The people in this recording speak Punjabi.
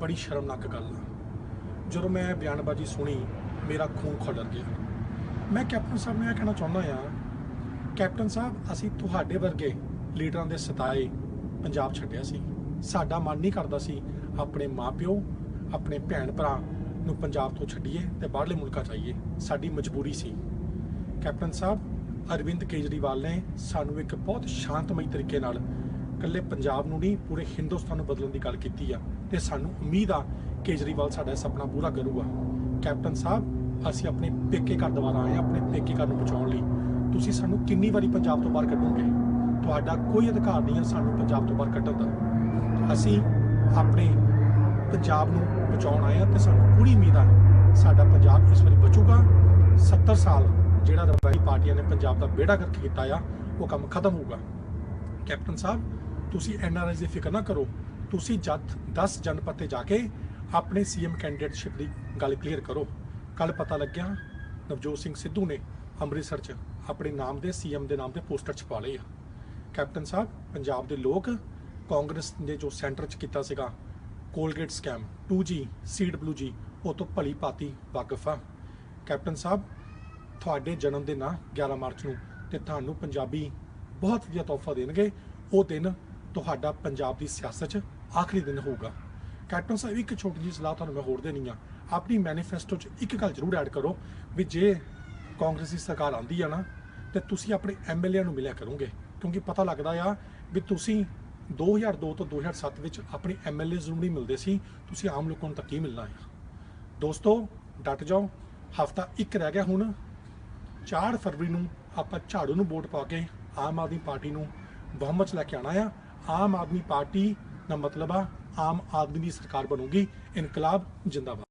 ਬੜੀ ਸ਼ਰਮਨਾਕ ਗੱਲ ਆ। ਜਦੋਂ ਮੈਂ ਬਿਆਨਬਾਜ਼ੀ ਸੁਣੀ, ਮੇਰਾ ਖੂਨ ਖੋਲਰ ਗਿਆ। ਮੈਂ ਕੈਪਟਨ ਸਾਹਿਬ ਨੂੰ ਇਹ ਕਹਿਣਾ ਚਾਹੁੰਦਾ ਆ, ਕੈਪਟਨ ਸਾਹਿਬ, ਅਸੀਂ ਤੁਹਾਡੇ ਵਰਗੇ ਲੀਡਰਾਂ ਦੇ ਸਤਾਏ ਪੰਜਾਬ ਛੱਡਿਆ ਸੀ। ਸਾਡਾ ਮਨ ਨਹੀਂ ਕਰਦਾ ਸੀ ਆਪਣੇ ਮਾਪਿਓ, ਆਪਣੇ ਭੈਣ ਭਰਾ ਨੂੰ ਪੰਜਾਬ ਤੋਂ ਛੱਡੀਏ ਤੇ ਬਾਹਰਲੇ ਮੁਲਕਾਂ ਚਾਹੀਏ ਸਾਡੀ ਮਜਬੂਰੀ ਸੀ। ਕੈਪਟਨ ਸਾਹਿਬ, ਅਰਵਿੰਦ ਕੇਜਰੀਵਾਲ ਨੇ ਸਾਨੂੰ ਇੱਕ ਬਹੁਤ ਸ਼ਾਂਤਮਈ ਤਰੀਕੇ ਨਾਲ ਇਕੱਲੇ ਪੰਜਾਬ ਨੂੰ ਨਹੀਂ ਪੂਰੇ ਹਿੰਦੁਸਤਾਨ ਨੂੰ ਬਦਲਣ ਦੀ ਗੱਲ ਕੀਤੀ ਆ। ਤੇ ਸਾਨੂੰ ਉਮੀਦ ਆ ਕੇਜਰੀਵਾਲ ਸਾਡਾ ਇਹ ਸੁਪਨਾ ਪੂਰਾ ਕਰੂਗਾ। ਕੈਪਟਨ ਸਾਹਿਬ ਅਸੀਂ ਆਪਣੇ ਪੇਕੇ ਘਰ ਦੁਆਰਾ ਆਏ ਹਾਂ, ਆਪਣੇ ਪੇਕੇ ਘਰ ਨੂੰ ਬਚਾਉਣ ਲਈ। ਤੁਸੀਂ ਸਾਨੂੰ ਕਿੰਨੀ ਵਾਰੀ ਪੰਜਾਬ ਤੋਂ ਬਾਹਰ ਕੱਢੋਗੇ? ਤੁਹਾਡਾ ਕੋਈ ਅਧਿਕਾਰ ਨਹੀਂ ਹੈ ਸਾਨੂੰ ਪੰਜਾਬ ਤੋਂ ਬਾਹਰ ਕੱਢਣ ਦਾ। ਅਸੀਂ ਆਪਣੇ ਪੰਜਾਬ ਨੂੰ ਬਚਾਉਣ ਆਏ ਹਾਂ ਤੇ ਸਾਨੂੰ ਪੂਰੀ ਉਮੀਦ ਆ ਸਾਡਾ ਪੰਜਾਬ ਇਸ ਵਾਰੀ ਬਚੂਗਾ। 70 ਸਾਲ ਜਿਹੜਾ ਰਵਾਈ ਪਾਰਟੀਆਂ ਨੇ ਪੰਜਾਬ ਦਾ ਬੇੜਾ ਕਰਕੇ ਕੀਤਾ ਆ ਉਹ ਕੰਮ ਖਤਮ ਹੋਊਗਾ। ਕੈਪਟਨ ਸਾਹਿਬ ਤੁਸੀਂ ਐਨਆਰਆਈ ਦੀ ਫਿਕਰ ਨਾ ਕਰੋ। ਤੁਸੀਂ ਜਦ 10 ਜਨਪਦ ਤੇ ਜਾ ਕੇ ਆਪਣੇ ਸੀਐਮ ਕੈਂਡੀਡੇਟਸ਼ਿਪ ਦੀ ਗੱਲ ਕਲੀਅਰ ਕਰੋ। ਕੱਲ ਪਤਾ ਲੱਗਿਆ ਨਵਜੋਤ ਸਿੰਘ ਸਿੱਧੂ ਨੇ ਅੰਮ੍ਰਿਤਸਰ 'ਚ ਆਪਣੇ ਨਾਮ ਦੇ ਸੀਐਮ ਦੇ ਨਾਮ ਤੇ ਪੋਸਟਰ ਛਪਾ ਲਏ ਆ। ਕੈਪਟਨ ਸਾਹਿਬ, ਪੰਜਾਬ ਦੇ ਲੋਕ, ਕਾਂਗਰਸ ਨੇ ਜੋ ਸੈਂਟਰ 'ਚ ਕੀਤਾ ਸੀਗਾ, ਕੋਲਗੇਟ ਸਕੈਮ 2G CWG ਉਹ ਤੋਂ ਭਲੀ ਭਾਤੀ ਵਾਕਿਫ ਆ। ਕੈਪਟਨ ਸਾਹਿਬ, ਤੁਹਾਡੇ ਜਨਮ ਦਿਨ ਆ 11 ਮਾਰਚ ਨੂੰ, ਤੇ ਤੁਹਾਨੂੰ ਪੰਜਾਬੀ ਬਹੁਤ ਵਧੀਆ ਤੋਹਫਾ ਦੇਣਗੇ। ਉਹ ਦਿਨ ਤੁਹਾਡਾ ਪੰਜਾਬ ਦੀ ਸਿਆਸਤ 'ਚ ਆਖਰੀ ਦਿਨ ਹੋਊਗਾ। ਕੈਪਟਨ ਸਾਹਿਬ, ਇੱਕ ਛੋਟੀ ਜਿਹੀ ਸਲਾਹ ਤੁਹਾਨੂੰ ਮੈਂ ਹੋਰ ਦੇਣੀ ਆ। ਆਪਣੀ ਮੈਨੀਫੈਸਟੋ 'ਚ ਇੱਕ ਗੱਲ ਜ਼ਰੂਰ ਐਡ ਕਰੋ ਵੀ ਜੇ ਕਾਂਗਰਸ ਦੀ ਸਰਕਾਰ ਆਂਦੀ ਆ ਨਾ, ਤੇ ਤੁਸੀਂ ਆਪਣੇ ਐਮਐਲਏ ਨੂੰ ਮਿਲਿਆ ਕਰੋਗੇ। ਕਿਉਂਕਿ ਪਤਾ ਲੱਗਦਾ ਆ ਵੀ ਤੁਸੀਂ 2002 ਤੋਂ 2007 ਵਿੱਚ ਆਪਣੇ ਐਮਐਲਏਜ਼ ਨੂੰ ਨਹੀਂ ਮਿਲਦੇ ਸੀ, ਤੁਸੀਂ ਆਮ ਲੋਕਾਂ ਨੂੰ ਤੱਕ ਹੀ ਮਿਲਣਾ ਆ? ਦੋਸਤੋ, ਡਟ ਜਾਓ। ਹਫਤਾ ਇੱਕ ਰਹਿ ਗਿਆ ਹੁਣ। 4 ਫਰਵਰੀ ਨੂੰ ਆਪਾਂ ਝਾੜੂ ਨੂੰ ਵੋਟ ਪਾ ਕੇ ਆਮ ਆਦਮੀ ਪਾਰਟੀ ਨੂੰ ਬਹੁਮਤ 'ਚ ਲੈ ਕੇ ਆਣਾ ਆ। ਆਮ ਆਦਮੀ ਪਾਰਟੀ ਦਾ ਮਤਲਬ ਆ ਆਮ ਆਦਮੀ ਦੀ ਸਰਕਾਰ ਬਣੂਗੀ ਇਨਕਲਾਬ ਜਿੰਦਾਬਾਦ।